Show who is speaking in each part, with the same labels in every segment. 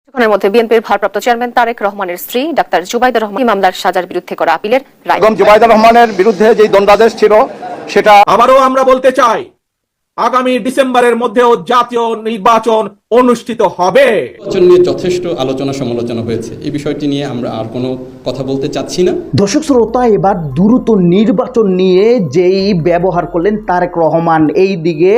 Speaker 1: কিছুক্ষণের মধ্যে বিএনপির ভারপ্রাপ্ত চেয়ারম্যান তারেক রহমানের স্ত্রী ডাক্তার জুবাইদা রহমান মামলার সাজার বিরুদ্ধে করা আপিলের রায়
Speaker 2: বেগম জুবাইদা রহমানের বিরুদ্ধে যে দণ্ডাদেশ ছিল সেটা
Speaker 3: আবারও আমরা বলতে চাই আগামী ডিসেম্বরের মধ্যেও জাতীয় নির্বাচন অনুষ্ঠিত হবে।
Speaker 4: নির্বাচন নিয়ে যথেষ্ট আলোচনা সমালোচনা হয়েছে। এই বিষয়টি নিয়ে আমরা আর কোনো কথা বলতে চাচ্ছি না।
Speaker 5: দর্শক শ্রোতা এবার দ্রুত নির্বাচন নিয়ে যেই ব্যবহার করলেন তারেক রহমান এই দিকে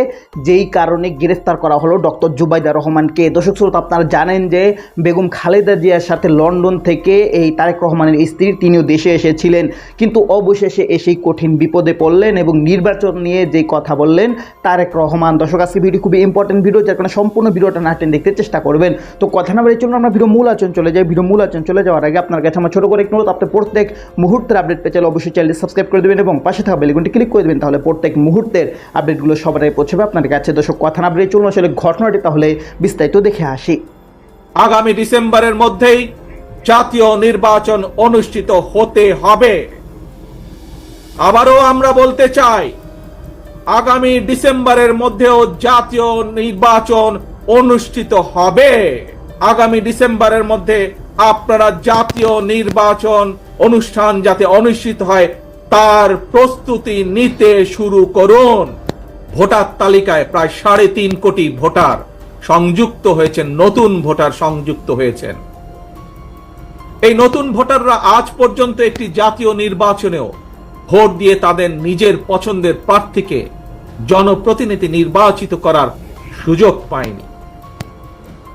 Speaker 5: যেই কারণে গ্রেফতার করা হলো ডক্টর জুবাইদা রহমানকে। দর্শক শ্রোতা আপনারা জানেন যে বেগম খালেদা জিয়ার সাথে লন্ডন থেকে এই তারেক রহমানের স্ত্রী তিনিও দেশে এসেছিলেন। কিন্তু অবশেষে এসেই কঠিন বিপদে পড়লেন এবং নির্বাচন নিয়ে যে কথা বললেন তারেক রহমান। দর্শক আজকে ভিডিও খুবই ইম্পর্টেন্ট ভিডিও যার কারণে সম্পূর্ণ ভিডিওটা না টেন দেখতে চেষ্টা করবেন। তো কথা না বলে চলুন, আমরা ভিডিও মূল আচরণ চলে যাই। ভিডিও মূল আচরণ চলে যাওয়ার আগে আপনার কাছে আমার ছোটো করে একটু আপনি প্রত্যেক মুহূর্তের আপডেট পেয়ে অবশ্যই চ্যানেলটি সাবস্ক্রাইব করে দেবেন এবং পাশে থাকা বেলিগুনটি ক্লিক করে দেবেন, তাহলে প্রত্যেক মুহূর্তের আপডেটগুলো আগে পৌঁছবে আপনার কাছে। দর্শক, কথা না বলে চলুন, আসলে ঘটনাটি তাহলে বিস্তারিত দেখে আসি।
Speaker 3: আগামী ডিসেম্বরের মধ্যেই জাতীয় নির্বাচন অনুষ্ঠিত হতে হবে। আবারও আমরা বলতে চাই, আগামী ডিসেম্বরের মধ্যেও জাতীয় নির্বাচন অনুষ্ঠিত হবে। আগামী ডিসেম্বরের মধ্যে আপনারা জাতীয় নির্বাচন অনুষ্ঠান যাতে অনুষ্ঠিত হয়, তার প্রস্তুতি নিতে শুরু করুন। ভোটার তালিকায় প্রায় সাড়ে তিন কোটি ভোটার সংযুক্ত হয়েছেন, নতুন ভোটার সংযুক্ত হয়েছেন। এই নতুন ভোটাররা আজ পর্যন্ত একটি জাতীয় নির্বাচনেও ভোট দিয়ে তাদের নিজের পছন্দের প্রার্থীকে জনপ্রতিনিধি নির্বাচিত করার সুযোগ পায়নি।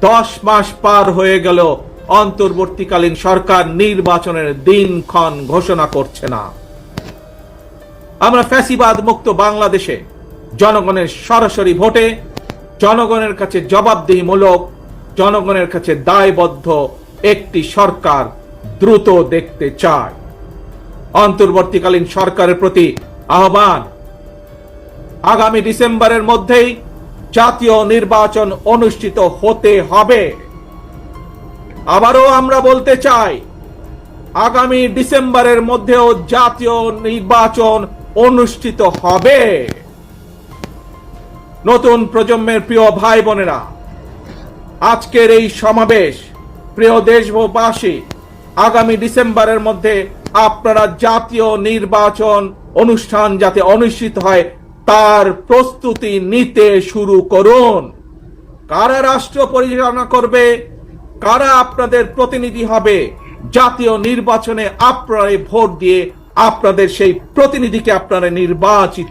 Speaker 3: দশ মাস পার হয়ে গেল অন্তর্বর্তীকালীন সরকার নির্বাচনের দিনক্ষণ ঘোষণা করছে না। আমরা ফ্যাসিবাদ মুক্ত বাংলাদেশে জনগণের সরাসরি ভোটে, জনগণের কাছে জবাবদিহিমূলক, জনগণের কাছে দায়বদ্ধ একটি সরকার দ্রুত দেখতে চায়। অন্তর্বর্তীকালীন সরকারের প্রতি আহ্বান। আগামী ডিসেম্বরের মধ্যেই জাতীয় নির্বাচন অনুষ্ঠিত হতে হবে। আবারও আমরা বলতে চাই, আগামী ডিসেম্বরের মধ্যেও জাতীয় নির্বাচন অনুষ্ঠিত হবে। নতুন প্রজন্মের প্রিয় ভাই বোনেরা আজকের এই সমাবেশ, প্রিয় দেশবাসী, আগামী ডিসেম্বরের মধ্যে আপনারা জাতীয় নির্বাচন অনুষ্ঠান যাতে অনুষ্ঠিত হয় তার প্রস্তুতি নিতে শুরু করুন। কারা রাষ্ট্র পরিচালনা করবে? কারা আপনাদের প্রতিনিধি হবে? জাতীয় নির্বাচনে আপনারা ভোট দিয়ে আপনাদের সেই প্রতিনিধিকে আপনারা নির্বাচিত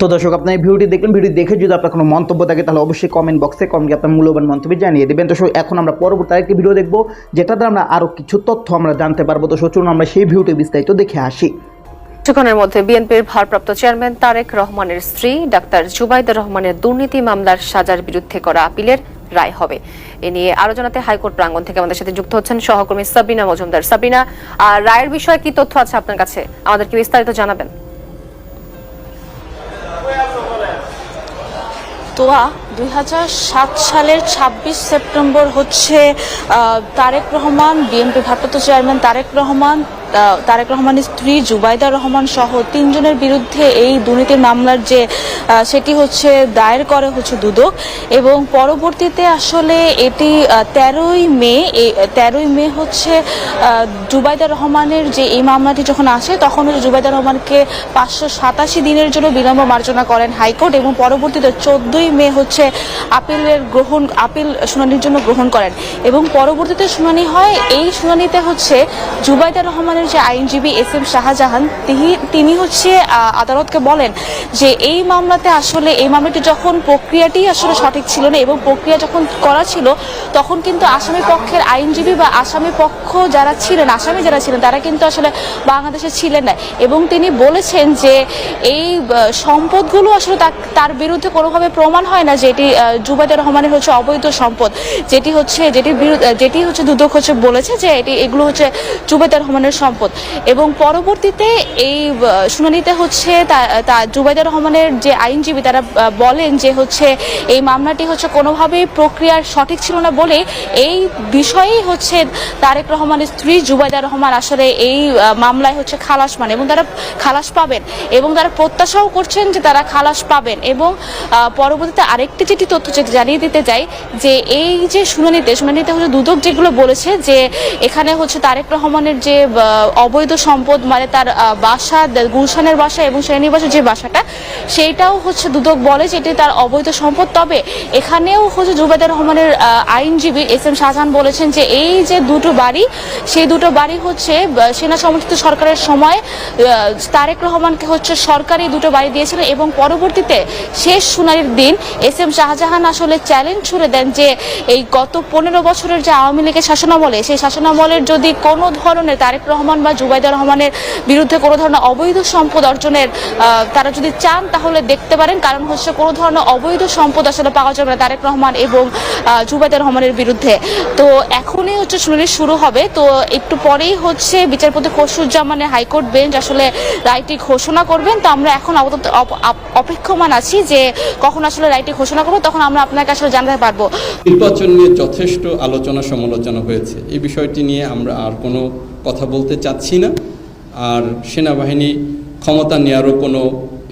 Speaker 5: তো দর্শক, আপনার ভিডিওটি দেখলেন। ভিডিও দেখে যদি আপনার কোনো মন্তব্য থাকে, তাহলে অবশ্যই কমেন্ট বক্সে কমেন্টে আপনার মূল্যবান মন্তব্য জানিয়ে দেবেন। তো এখন আমরা পরবর্তী আরেকটি ভিডিও দেখব, যেটাতে আমরা আরও কিছু তথ্য আমরা জানতে পারব। তো চলুন, আমরা সেই ভিডিওটি বিস্তারিত দেখে আসি।
Speaker 1: কিছুক্ষণের মধ্যে বিএনপির ভারপ্রাপ্ত চেয়ারম্যান তারেক রহমানের স্ত্রী ডাক্তার জুবাইদা রহমানের দুর্নীতি মামলার সাজার বিরুদ্ধে করা আপিলের রায় হবে। এ নিয়ে আরও জানাতে হাইকোর্ট প্রাঙ্গণ থেকে আমাদের সাথে যুক্ত হচ্ছেন সহকর্মী সাবিনা মজুমদার। সাবিনা, আর রায়ের বিষয়ে কি তথ্য আছে আপনার কাছে? আমাদেরকে বিস্তারিত জানাবেন?
Speaker 6: তোয়া, দুই হাজার সাত সালের ২৬ সেপ্টেম্বর হচ্ছে তারেক রহমান, বিএনপি ভারপ্রাপ্ত চেয়ারম্যান তারেক রহমান তারেক রহমানের স্ত্রী জুবাইদা রহমান সহ তিনজনের বিরুদ্ধে এই দুর্নীতির মামলার যে সেটি হচ্ছে দায়ের করে হচ্ছে দুদক। এবং পরবর্তীতে আসলে এটি তেরোই মে তেরোই মে হচ্ছে জুবাইদা রহমানের যে এই মামলাটি যখন আসে, তখন হচ্ছে জুবাইদা রহমানকে পাঁচশো সাতাশি দিনের জন্য বিলম্ব মার্জনা করেন হাইকোর্ট এবং পরবর্তীতে চোদ্দই মে হচ্ছে আপিলের গ্রহণ, আপিল শুনানির জন্য গ্রহণ করেন। এবং পরবর্তীতে শুনানি হয়, এই শুনানিতে হচ্ছে জুবাইদা রহমানের যে আইনজীবী এস এম শাহজাহান তিনি- হচ্ছে আদালতকে বলেন যে এই মামলাতে আসলে এই মামলাটি যখন প্রক্রিয়াটি আসলে সঠিক ছিল না এবং প্রক্রিয়া যখন করা ছিল তখন কিন্তু আসামি পক্ষের আইনজীবী বা আসামি পক্ষ যারা ছিলেন আসামি যারা ছিলেন তারা কিন্তু আসলে বাংলাদেশে ছিলেন না। এবং তিনি বলেছেন যে এই সম্পদগুলো আসলে তার- বিরুদ্ধে কোনোভাবে প্রমাণ হয় না যে এটি আহ, রহমানের হচ্ছে অবৈধ সম্পদ। যেটি হচ্ছে বিরুদ্ধে যেটি হচ্ছে দুদক হচ্ছে বলেছে যে এটি এগুলো হচ্ছে জুবাইদা রহমানের সম্পদ। এবং পরবর্তীতে এই শুনানিতে হচ্ছে তা- রহমানের যে আইনজীবী, তারা বলেন যে হচ্ছে এই মামলাটি হচ্ছে কোনোভাবেই প্রক্রিয়ার সঠিক ছিল না বলে এই বিষয়েই হচ্ছে তারেক রহমানের স্ত্রী জুবাইদা রহমান আসলে এই মামলায় হচ্ছে খালাস মানে এবং তারা খালাস পাবেন এবং তারা প্রত্যাশাও করছেন যে তারা খালাস পাবেন এবং পরবর্তীতে আরেকটি যেটি তথ্য জানিয়ে দিতে চাই যে এই যে শুনানিতে শুনানিতে হচ্ছে দুদক যেগুলো বলেছে যে এখানে হচ্ছে তারেক রহমানের যে অবৈধ সম্পদ মানে তার বাসা গুলশানের বাসা এবং শ্রেণীবাসের যে বাসাটা, সেইটাও হচ্ছে দুদক বলে যে এটি তার অবৈধ সম্পদ। তবে এখানেও হচ্ছে জুবাইদা রহমানের আইনজীবী এস এম শাহজাহান বলেছেন যে এই যে দুটো বাড়ি, সেই দুটো বাড়ি হচ্ছে সেনা সমর্থিত সরকারের সময় তারেক রহমানকে হচ্ছে সরকারি দুটো বাড়ি দিয়েছিলেন এবং পরবর্তীতে শেষ শুনানির দিন এস এম শাহজাহান আসলে চ্যালেঞ্জ ছুড়ে দেন যে এই গত পনেরো বছরের যে আওয়ামী লীগের শাসনামলে, সেই শাসনামলের যদি কোনো ধরনের তারেক রহমান বা জুবাইদা রহমানের বিরুদ্ধে কোনো ধরনের অবৈধ সম্পদ অর্জনের তারা যদি চান তাহলে দেখতে পারেন। কারণ হচ্ছে কোনো ধরনের অবৈধ সম্পদ আসলে পাওয়া যাবে না তারেক রহমান এবং জুবাইদা রহমানের বিরুদ্ধে। তো এখনই হচ্ছে শুনানি শুরু হবে। তো একটু পরেই হচ্ছে বিচারপতি খসরুজ্জামানের হাইকোর্ট বেঞ্চ আসলে রায়টি ঘোষণা করবেন। তো আমরা এখন আপাতত অপ- আপ- অপেক্ষমান আছি যে কখন আসলে রায়টি ঘোষণা করব, তখন আমরা আপনাকে আসলে জানাতে পারব।
Speaker 4: নির্বাচন নিয়ে যথেষ্ট আলোচনা সমালোচনা হয়েছে। এই বিষয়টি নিয়ে আমরা আর কোনো কথা বলতে চাচ্ছি না। আর সেনাবাহিনী ক্ষমতা নেওয়ারও কোনো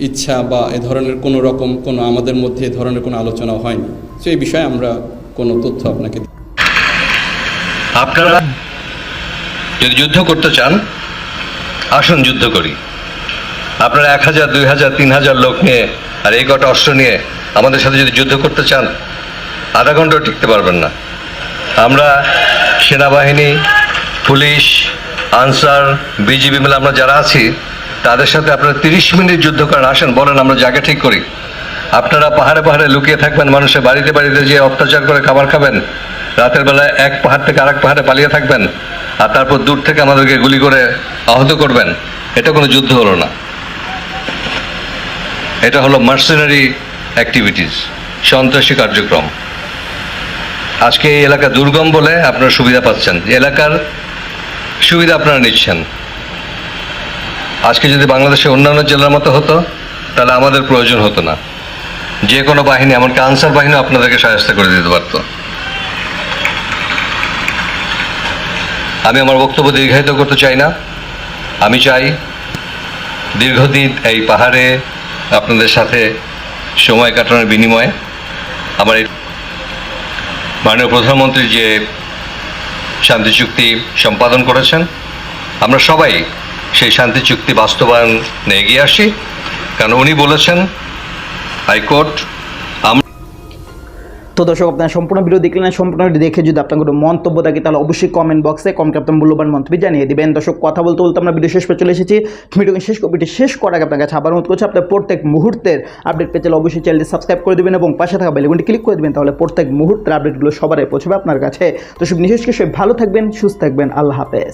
Speaker 4: ইচ্ছা বা এ ধরনের কোনো রকম কোনো আমাদের মধ্যে এ ধরনের কোনো আলোচনা হয়নি। তো এই বিষয়ে আমরা কোনো তথ্য আপনাকে
Speaker 7: আপনারা যদি যুদ্ধ করতে চান, আসুন যুদ্ধ করি। আপনারা এক হাজার, দুই হাজার, তিন হাজার লোক নিয়ে আর এই কটা অস্ত্র নিয়ে আমাদের সাথে যদি যুদ্ধ করতে চান, আধা ঘন্টাও টিকতে পারবেন না। আমরা সেনাবাহিনী, পুলিশ আনসার, বিজিবি মিলে আমরা যারা আছি, তাদের সাথে আপনারা তিরিশ মিনিট যুদ্ধ করেন। আসেন, বলেন, আমরা জায়গা ঠিক করি। আপনারা পাহাড়ে পাহাড়ে লুকিয়ে থাকবেন, মানুষের বাড়িতে বাড়িতে যে অত্যাচার করে খাবার খাবেন। রাতের বেলায় এক পাহাড় থেকে আরেক পাহাড়ে পালিয়ে থাকবেন আর তারপর দূর থেকে আমাদেরকে গুলি করে আহত করবেন। এটা কোনো যুদ্ধ হলো না। এটা হলো মার্সেনারি অ্যাক্টিভিটিস সন্ত্রাসী কার্যক্রম। আজকে এই এলাকা দুর্গম বলে আপনারা সুবিধা পাচ্ছেন। এলাকার সুবিধা আপনারা নিচ্ছেন। আজকে যদি বাংলাদেশের অন্যান্য জেলার মতো হতো, তাহলে আমাদের প্রয়োজন হতো না। যে কোনো বাহিনী, এমনকি আনসার বাহিনী আপনাদেরকে সাহায্য করে দিতে পারতো। আমি আমার বক্তব্য দীর্ঘায়িত করতে চাই না। আমি চাই দীর্ঘদিন এই পাহাড়ে আপনাদের সাথে সময় কাটানোর বিনিময়ে আমার এই মাননীয় প্রধানমন্ত্রীর যে শান্তি চুক্তি সম্পাদন করেছেন। আমরা সবাই সেই শান্তি চুক্তি বাস্তবায়নে এগিয়ে আসি। কারণ উনি বলেছেন, হাইকোর্ট
Speaker 5: তো দর্শক, আপনারা সম্পূর্ণ ভিডিও দেখলেন না সম্পূর্ণ ভিডিও দেখে যদি আপনার কোনো মন্তব্য থাকে, তাহলে অবশ্যই কমেন্ট বক্সে কমেন্ট আপনার মূল্যবান মন্তব্য জানিয়ে দেবেন। দর্শক, কথা বলতে বলতে আমরা ভিডিও শেষ পে চলে এসেছি। ভিডিওকে শেষ ভিডিও শেষ করার আগে আপনার কাছে আবার অনুরোধ করছি, আপনার প্রত্যেক মুহূর্তের আপডেট পেতে অবশ্যই চ্যানেলটি সাবস্ক্রাইব করে দেবেন এবং পাশে থাকা বেলগুনটি ক্লিক করে দেবেন, তাহলে প্রত্যেক মুহূর্তের আপডেটগুলো সবারই পৌঁছবে আপনার কাছে। তো সব নিশেষ ভালো থাকবেন, সুস্থ থাকবেন, আল্লাহ হাফেজ।